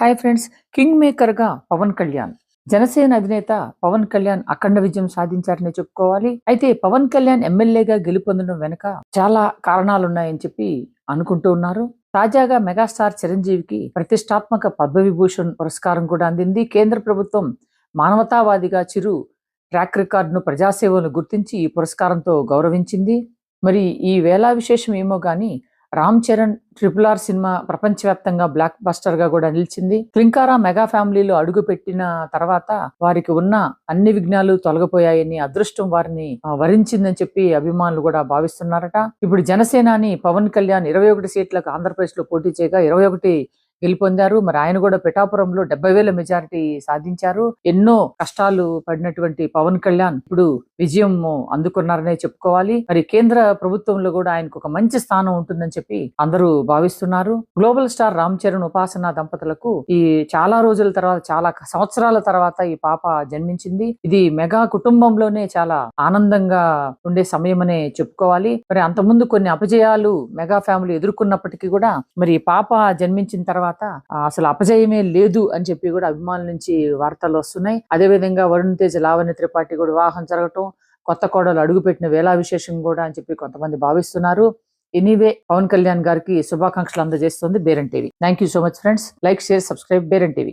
Hi friends king మేకర్గా పవన్ కళ్యాణ్. జనసేన అధినేత పవన్ కళ్యాణ్ అఖండ విజయం సాధించారని చెప్పుకోవాలి. అయితే పవన్ కళ్యాణ్ ఎమ్మెల్యేగా గెలుపొందడం వెనుక చాలా కారణాలున్నాయని చెప్పి అనుకుంటూ ఉన్నారు. తాజాగా మెగాస్టార్ చిరంజీవికి ప్రతిష్టాత్మక పద్మవిభూషణ్ పురస్కారం కూడా అందింది. కేంద్ర ప్రభుత్వం మానవతావాదిగా చిరు ట్రాక్ రికార్డును ప్రజాసేవను గుర్తించి ఈ పురస్కారంతో గౌరవించింది. మరి ఈ వేళా విశేషం ఏమో కానీ Ram Charan triple R cinema ప్రపంచవ్యాప్తంగా బ్లాక్ బస్టర్గా కూడా నిలిచింది. క్లింకారా మెగా ఫ్యామిలీలో అడుగు పెట్టిన తర్వాత వారికి ఉన్న అన్ని విఘ్నాలు తొలగిపోయాయని అదృష్టం వారిని వరించిందని చెప్పి అభిమానులు కూడా భావిస్తున్నారట. ఇప్పుడు జనసేనాని పవన్ కళ్యాణ్ ఇరవై ఒకటి సీట్లకు ఆంధ్రప్రదేశ్లో పోటీ చేయగా ఇరవై ఒకటి గెలుపొందారు. మరి ఆయన కూడా పిఠాపురంలో డెబ్బై వేల మెజారిటీ సాధించారు. ఎన్నో కష్టాలు పడినటువంటి పవన్ కళ్యాణ్ ఇప్పుడు విజయం అందుకున్నారనే చెప్పుకోవాలి. మరి కేంద్ర ప్రభుత్వంలో కూడా ఆయనకు ఒక మంచి స్థానం ఉంటుందని చెప్పి అందరూ భావిస్తున్నారు. గ్లోబల్ స్టార్ రామ్ చరణ్ ఉపాసన దంపతులకు ఈ చాలా రోజుల తర్వాత చాలా సంవత్సరాల తర్వాత ఈ పాప జన్మించింది. ఇది మెగా కుటుంబంలోనే చాలా ఆనందంగా ఉండే సమయం అనే చెప్పుకోవాలి. మరి అంతకుముందు కొన్ని అపజయాలు మెగా ఫ్యామిలీ ఎదుర్కొన్నప్పటికీ కూడా మరి ఈ పాప జన్మించిన తర్వాత తర్వాత అసలు అపజయమే లేదు అని చెప్పి కూడా అభిమానుల నుంచి వార్తలు వస్తున్నాయి. అదే విధంగా వరుణ్ తేజ్ లావణ్య త్రిపాఠి కూడా వివాహం జరగటం కొత్త కోడలు అడుగుపెట్టిన వేళా విశేషం కూడా అని చెప్పి కొంతమంది భావిస్తున్నారు. ఎనీవే పవన్ కళ్యాణ్ గారికి శుభాకాంక్షలు అందజేస్తుంది Baron TV. Thank you so much friends. Like share subscribe Baron TV.